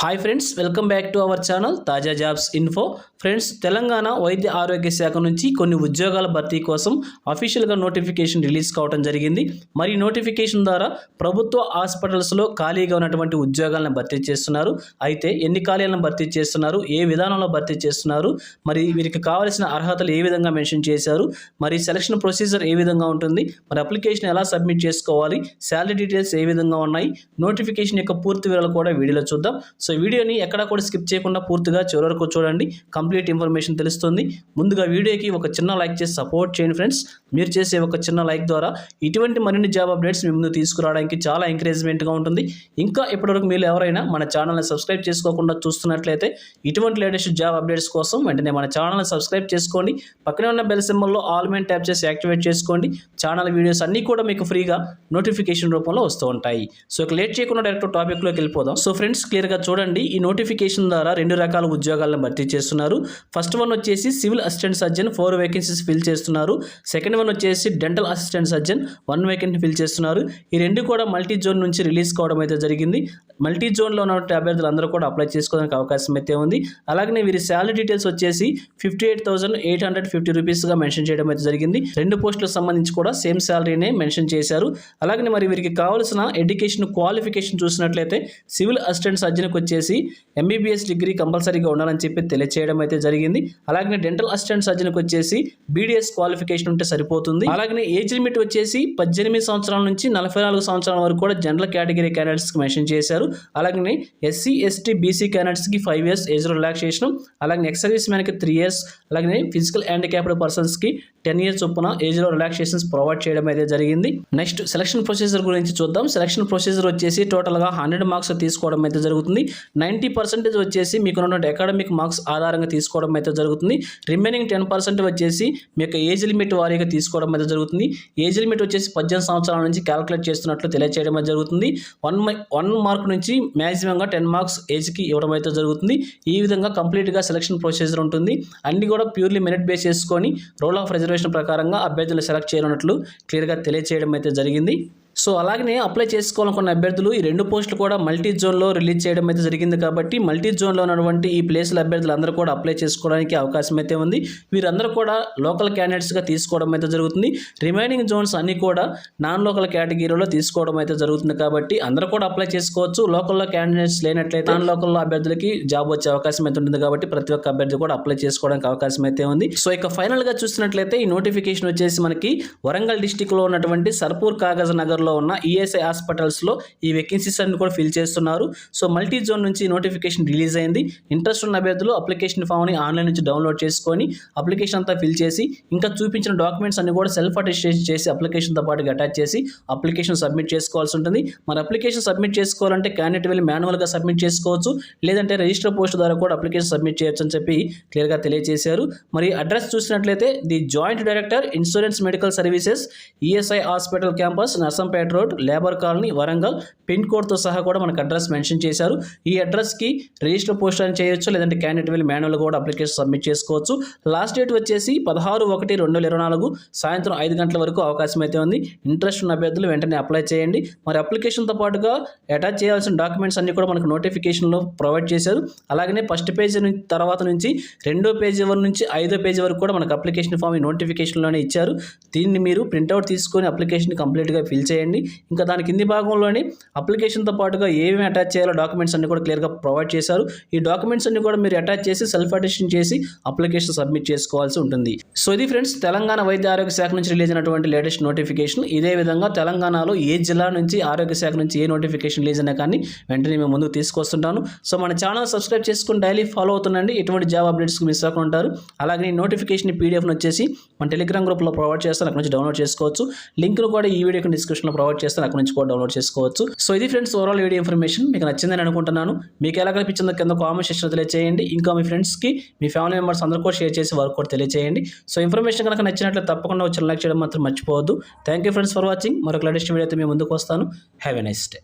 Hi friends welcome back to our channel తాజా jobs info friends Telangana వైద్య ఆరోగ్య శాఖ నుంచి కొన్ని ఉద్యోగాల భర్తీ కోసం అఫీషియల్గా నోటిఫికేషన్ రిలీజ్ కావడం జరిగింది. మరి నోటిఫికేషన్ ద్వారా ప్రభుత్వ హాస్పిటల్స్లో ఖాళీగా ఉన్నటువంటి ఉద్యోగాలను భర్తీ చేస్తున్నారు. అయితే ఎన్ని ఖాళీలను భర్తీ చేస్తున్నారు? ఏ విధానంలో భర్తీ చేస్తున్నారు? మరి వీరికి కావాల్సిన అర్హతలు ఏ విధంగా మెన్షన్ చేశారు? మరి సెలక్షన్ ప్రొసీజర్ ఏ విధంగా ఉంటుంది? మరి అప్లికేషన్ ఎలా సబ్మిట్ చేసుకోవాలి? శాలరీ డీటెయిల్స్ ఏ విధంగా ఉన్నాయి? నోటిఫికేషన్ యొక్క పూర్తి వివరాలు కూడా వీడియోలో చూద్దాం. సో వీడియోని ఎక్కడా కూడా స్కిప్ చేయకుండా పూర్తిగా చివరి వరకు చూడండి. కంప్లీట్ ఇన్ఫర్మేషన్ తెలుస్తుంది. ముందుగా వీడియోకి ఒక చిన్న లైక్ చేసి సపోర్ట్ చేయండి ఫ్రెండ్స్. మీరు చేసే ఒక చిన్న లైక్ ద్వారా ఇటువంటి మరిన్ని జాబ్ అప్డేట్స్ మీ ముందు తీసుకురావడానికి చాలా ఎంకరేజ్మెంట్గా ఉంటుంది. ఇంకా ఇప్పటివరకు మీరు ఎవరైనా మన ఛానల్ని సబ్స్క్రైబ్ చేసుకోకుండా చూస్తున్నట్లయితే ఇటువంటి లేటెస్ట్ జాబ్ అప్డేట్స్ కోసం వెంటనే మన ఛానల్ని సబ్స్క్రైబ్ చేసుకోండి. పక్కనే ఉన్న బెల్ సింబల్లో ఆల్ మెయిన్ ట్యాప్ చేసి యాక్టివేట్ చేసుకోండి. ఛానల్ వీడియోస్ అన్నీ కూడా మీకు ఫ్రీగా నోటిఫికేషన్ రూపంలో వస్తూ ఉంటాయి. సో ఇక లేట్ చేయకుండా డైరెక్ట్ టాపిక్లోకి వెళ్ళిపోదాం. సో ఫ్రెండ్స్ క్లియర్గా చూడండి చూడండి. ఈ నోటిఫికేషన్ ద్వారా రెండు రకాల ఉద్యోగాలను భర్తీ చేస్తున్నారు. ఫస్ట్ వన్ వచ్చేసి civil assistant surgeon four vacancies fill చేస్తున్నారు. సెకండ్ వన్ వచ్చేసి dental assistant surgeon one vacancy fill చేస్తున్నారు. ఈ రెండు కూడా మల్టీ జోన్ నుంచి రిలీజ్ కావడం అయితే జరిగింది. మల్టీ జోన్లో ఉన్నటువంటి అభ్యర్థులు అందరూ కూడా అప్లై చేసుకోవడానికి అవకాశం అయితే ఉంది. అలాగే వీరి శాలరీ డీటెయిల్స్ వచ్చేసి fifty eight thousand eight hundred fifty రూపీస్గా mention చేయడం అయితే జరిగింది. రెండు పోస్టులకు సంబంధించి కూడా సేమ్ శాలరీనే మెన్షన్ చేశారు. అలాగే మరి వీరికి కావాల్సిన ఎడ్యుకేషన్ క్వాలిఫికేషన్ చూసినట్లయితే సివిల్ అసిస్టెంట్ సర్జన్కి వచ్చేసి ఎంబీబీఎస్ డిగ్రీ కంపల్సరీగా ఉండాలని చెప్పి తెలియచేయడం అయితే జరిగింది. అలాగే డెంటల్ అసిస్టెంట్ సర్జన్కి వచ్చేసి బీడీఎస్ క్వాలిఫికేషన్ ఉంటే సరిపోతుంది. అలాగే ఏజ్ లిమిట్ వచ్చేసి పద్దెనిమిది సంవత్సరాల నుంచి నలభై నాలుగు సంవత్సరాల వరకు కూడా జనరల్ కేటగిరీ క్యాండిడేట్స్కి మెన్షన్ చేశారు. అలాగే ఎస్సీ ఎస్టీ బీసీ క్యాండిడేట్స్కి ఫైవ్ ఇయర్స్ ఏజ్ రిలాక్సేషన్ అలాగే ఎక్స్ సర్వీస్ మ్యాన్కి త్రీ ఇయర్స్ అలాగే ఫిజికల్ హ్యాండిక్యాప్డ్ పర్సన్స్కి టెన్ ఇయర్స్ చొప్పున ఏజ్లో రిలాక్సేషన్స్ ప్రొవైడ్ చేయడం అయితే జరిగింది. నెక్స్ట్ సెలక్షన్ ప్రొసీజర్ గురించి చూద్దాం. సెలక్షన్ ప్రొసీజర్ వచ్చేసి టోటల్గా హండ్రెడ్ మార్క్స్ తీసుకోవడం అయితే జరుగుతుంది. నైంటీ పర్సెంటేజ్ వచ్చేసి మీకు ఉన్నటువంటి అకాడమిక్ మార్క్స్ ఆధారంగా తీసుకోవడం అయితే జరుగుతుంది. రిమైనింగ్ టెన్ పర్సెంట్ వచ్చేసి మీ యొక్క ఏజ్ లిమిట్ వారీగా తీసుకోవడం అయితే జరుగుతుంది. ఏజ్ లిమిట్ వచ్చేసి పద్దెనిమిది సంవత్సరాల నుంచి క్యాలిక్యులేట్ చేస్తున్నట్లు తెలియచేయడం అయితే జరుగుతుంది. వన్ వన్ మార్క్ నుంచి మ్యాక్సిమంగా టెన్ మార్క్స్ ఏజ్కి ఇవ్వడం అయితే జరుగుతుంది. ఈ విధంగా కంప్లీట్గా సెలక్షన్ ప్రొసీజర్ ఉంటుంది. అన్ని కూడా ప్యూర్లీ మెరిట్ బేస్ చేసుకొని రోల్ ఆఫ్ రిజర్వేషన్ ప్రకారంగా అభ్యర్థులు సెలెక్ట్ చేయనున్నట్లు క్లియర్గా తెలియచేయడం అయితే జరిగింది. సో అలాగనే అప్లై చేసుకోవాలనుకున్న అభ్యర్థులు ఈ రెండు పోస్టులు కూడా మల్టీ జోన్లో రిలీజ్ చేయడం అయితే జరిగింది కాబట్టి మల్టీ జోన్లో ఉన్నటువంటి ఈ ప్లేసుల అభ్యర్థులు అందరూ కూడా అప్లై చేసుకోవడానికి అవకాశం అయితే ఉంది. వీరందరూ కూడా లోకల్ క్యాండిడేట్స్గా తీసుకోవడం అయితే జరుగుతుంది. రిమైనింగ్ జోన్స్ అన్నీ కూడా నాన్ లోకల్ కేటగిరీలో తీసుకోవడం అయితే జరుగుతుంది కాబట్టి అందరూ కూడా అప్లై చేసుకోవచ్చు. లోకల్లో క్యాండిడేట్స్ లేనట్లయితే నాన్ లోకల్లో అభ్యర్థులకి జాబ్ వచ్చే అవకాశం అయితే ఉంటుంది కాబట్టి ప్రతి ఒక్క అభ్యర్థి కూడా అప్లై చేసుకోవడానికి అవకాశం అయితే ఉంది. సో ఇక ఫైనల్గా చూసినట్లయితే ఈ నోటిఫికేషన్ వచ్చేసి మనకి వరంగల్ డిస్టిక్లో ఉన్నటువంటి సర్పూర్ కాగజ్ నగర్లో ఉన్న ఈఎస్ఐ హాస్పిటల్స్లో ఈ వేకెన్సీస్ అన్ని కూడా ఫిల్ చేస్తున్నారు. సో మల్టీ జోన్ నుంచి నోటిఫికేషన్ రిలీజ్ అయింది. ఇంట్రెస్ట్ ఉన్న అభ్యర్థులు అప్లికేషన్ ఫామ్ని ఆన్లైన్ నుంచి డౌన్లోడ్ చేసుకొని అప్లికేషన్ అంతా ఫిల్ చేసి ఇంకా చూపించిన డాక్యుమెంట్స్ అన్ని కూడా సెల్ఫ్ అటెస్టేషన్ చేసి అప్లికేషన్తో పాటుగా అటాచ్ చేసి అప్లికేషన్ సబ్మిట్ చేసుకోవాల్సి ఉంటుంది. మరి అప్లికేషన్ సబ్మిట్ చేసుకోవాలంటే క్యాండిడేట్ వెళ్ళి మాన్యువల్గా సబ్మిట్ చేసుకోవచ్చు. లేదంటే రిజిస్టర్ పోస్ట్ ద్వారా కూడా అప్లికేషన్ సబ్మిట్ చేయొచ్చు అని చెప్పి క్లియర్గా తెలియజేశారు మరి అడ్రస్ చూసినట్లయితే the joint director insurance medical services ESI hospital campus Narsampet road labour colony Warangal. Pin కోడ్తో సహా కూడా మనకు అడ్రస్ మెన్షన్ చేశారు. ఈ అడ్రస్కి రిజిస్టర్ పోస్ట్ అని చేయొచ్చు లేదంటే క్యాండిడేట్ వెళ్ళి మాన్యువల్ కూడా అప్లికేషన్ సబ్మిట్ చేసుకోవచ్చు. లాస్ట్ డేట్ వచ్చేసి పదహారు ఒకటి రెండు వేల ఇరవై నాలుగు సాయంత్రం ఐదు గంటల వరకు అవకాశం అయితే ఉంది. ఇంట్రెస్ట్ ఉన్న అభ్యర్థులు వెంటనే అప్లై చేయండి. మరి అప్లికేషన్తో పాటుగా అటాచ్ చేయాల్సిన డాక్యుమెంట్స్ అన్ని కూడా మనకు నోటిఫికేషన్లో ప్రొవైడ్ చేశారు. అలాగనే ఫస్ట్ పేజీ తర్వాత నుంచి రెండో పేజీ వరకు నుంచి ఐదో పేజీ వరకు కూడా మనకు అప్లికేషన్ ఫామ్ ఈ నోటిఫికేషన్లోనే ఇచ్చారు. దీన్ని మీరు ప్రింట్అవుట్ తీసుకొని అప్లికేషన్ కంప్లీట్గా ఫిల్ చేయండి. ఇంకా దాని కింది భాగంలోని అప్లికేషన్తో పాటుగా ఏమేమి అటాచ్ చేయాలో డాక్యుమెంట్స్ అన్ని కూడా క్లియర్గా ప్రొవైడ్ చేశారు. ఈ డాక్యుమెంట్స్ అన్ని కూడా మీరు అటాచ్ చేసి సెల్ఫ్ అటెషన్ చేసి అప్లికేషన్ సబ్మిట్ చేసుకోవాల్సి ఉంటుంది. సో ఇది ఫ్రెండ్స్ తెలంగాణ వైద్య ఆరోగ్య శాఖ నుంచి రిలీజ్ అయినటువంటి లేటెస్ట్ నోటిఫికేషన్. ఇదే విధంగా తెలంగాణలో ఏ జిల్లా నుంచి ఆరోగ్య శాఖ నుంచి ఏ నోటిఫికేషన్ రిలీజ్ అయినా కానీ వెంటనే మేము ముందుకు తీసుకొస్తుంటాను. సో మన ఛానల్ సబ్స్క్రైబ్ చేసుకుని డైలీ ఫాలో అవుతుండండి. ఎటువంటి జాబ్ అప్డేట్స్కి మిస్ అవ్వకుంటారు అలాగే నోటిఫికేషన్ పీడిఎఫ్ను వచ్చేసి మన టెలిగ్రామ్ గ్రూప్లో ప్రొవైడ్ చేస్తాను. అక్కడ నుంచి డౌన్లోడ్ చేసుకోవచ్చు. లింక్ను కూడా ఈ వీడియోకి డిస్క్రిప్షన్లో ప్రొవైడ్ చేస్తాను అక్కడ నుంచి కూడా డౌన్లోడ్ చేసుకోవచ్చు. సో ఇది ఫ్రెండ్స్ ఓవరాల్ వీడియో ఇన్ఫర్మేషన్. మీకు నచ్చిందని అనుకుంటున్నాను. మీకు ఎలా కనిపించిందో కింద కామెంట్ సెక్షన్ తెలియజేయండి ఇంకా మీ ఫ్రెండ్స్కి మీ ఫ్యామిలీ మెంబర్స్ అందరూ కూడా షేర్ చేసి వర్క్ కూడా తెలియజేయండి సో ఇన్ఫర్మేషన్ కనుక నచ్చినట్లు తప్పకుండా వచ్చి లైక్ చేయడం మాత్రం మర్చిపోవద్దు. Thank you friends for watching. మరొక లేటెస్ట్ వీడియో అయితే మేము ముందుకు వస్తాను. Have a nice day.